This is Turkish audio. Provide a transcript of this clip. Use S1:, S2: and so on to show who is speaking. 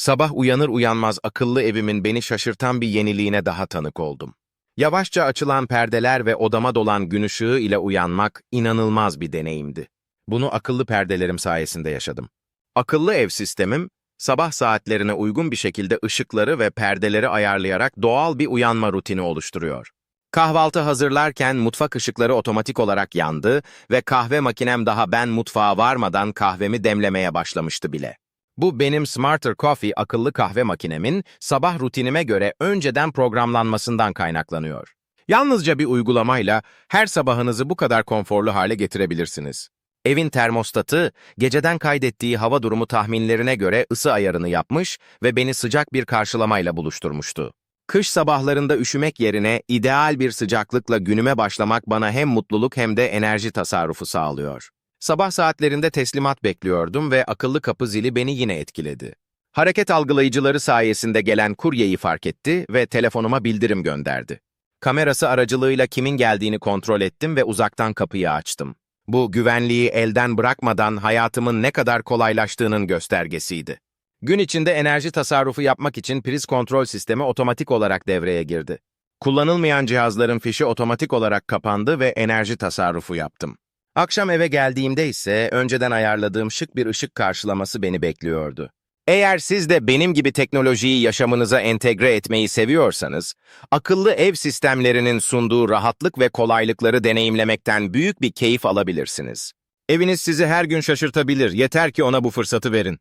S1: Sabah uyanır uyanmaz akıllı evimin beni şaşırtan bir yeniliğine daha tanık oldum. Yavaşça açılan perdeler ve odama dolan gün ışığı ile uyanmak inanılmaz bir deneyimdi. Bunu akıllı perdelerim sayesinde yaşadım. Akıllı ev sistemim, sabah saatlerine uygun bir şekilde ışıkları ve perdeleri ayarlayarak doğal bir uyanma rutini oluşturuyor. Kahvaltı hazırlarken mutfak ışıkları otomatik olarak yandı ve kahve makinem daha ben mutfağa varmadan kahvemi demlemeye başlamıştı bile. Bu benim Smarter Coffee akıllı kahve makinemin sabah rutinime göre önceden programlanmasından kaynaklanıyor. Yalnızca bir uygulamayla her sabahınızı bu kadar konforlu hale getirebilirsiniz. Evin termostatı, geceden kaydettiği hava durumu tahminlerine göre ısı ayarını yapmış ve beni sıcak bir karşılamayla buluşturmuştu. Kış sabahlarında üşümek yerine ideal bir sıcaklıkla günüme başlamak bana hem mutluluk hem de enerji tasarrufu sağlıyor. Sabah saatlerinde teslimat bekliyordum ve akıllı kapı zili beni yine etkiledi. Hareket algılayıcıları sayesinde gelen kuryeyi fark etti ve telefonuma bildirim gönderdi. Kamerası aracılığıyla kimin geldiğini kontrol ettim ve uzaktan kapıyı açtım. Bu güvenliği elden bırakmadan hayatımın ne kadar kolaylaştığının göstergesiydi. Gün içinde enerji tasarrufu yapmak için priz kontrol sistemi otomatik olarak devreye girdi. Kullanılmayan cihazların fişi otomatik olarak kapandı ve enerji tasarrufu yaptım. Akşam eve geldiğimde ise önceden ayarladığım şık bir ışık karşılaması beni bekliyordu. Eğer siz de benim gibi teknolojiyi yaşamınıza entegre etmeyi seviyorsanız, akıllı ev sistemlerinin sunduğu rahatlık ve kolaylıkları deneyimlemekten büyük bir keyif alabilirsiniz. Eviniz sizi her gün şaşırtabilir, yeter ki ona bu fırsatı verin.